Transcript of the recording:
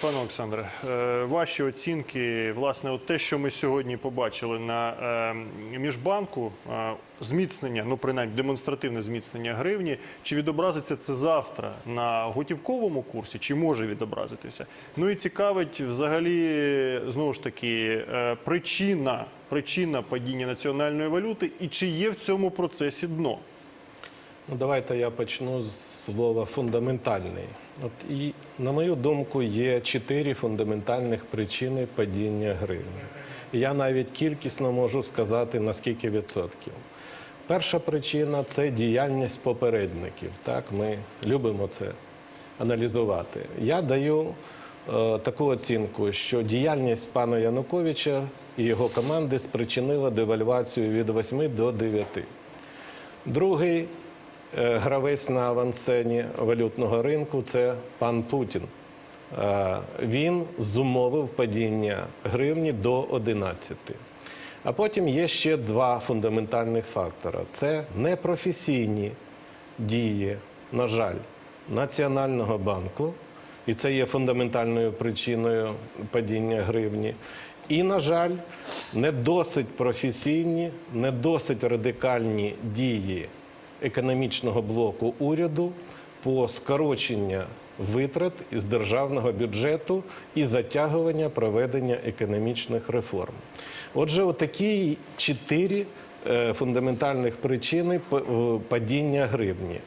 Пане Олександре, е, ваші оцінки, власне, от те, що ми сьогодні побачили на е, міжбанку, е, зміцнення, ну принаймні демонстративне зміцнення гривні, чи відобразиться це завтра на готівковому курсі, чи може відобразитися? Ну і цікавить взагалі знову ж таки причина, причина падіння національної валюти, і чи є в цьому процесі дно? Ну, давайте я почну з слова фундаментальний. От і на мою думку, є чотири фундаментальних причини падіння гривні. Я навіть кількісно можу сказати на скільки відсотків. Перша причина це діяльність попередників. Так, ми любимо це аналізувати. Я даю е, таку оцінку, що діяльність пана Януковича і його команди спричинила девальвацію від 8 до 9. Другий гравець на авансцені валютного ринку це пан Путін. Е, Він зумовив падіння гривні до 11. А потім є ще два фундаментальних фактора: це непрофесійні дії, на жаль, Національного банку, і це є фундаментальною причиною падіння гривні. І, на жаль, не досить професійні, не досить радикальні дії економічного блоку уряду по скороченню витрат із державного бюджету і затягування проведення економічних реформ. Отже, отакі чотири е, фундаментальних причини е, падіння гривні.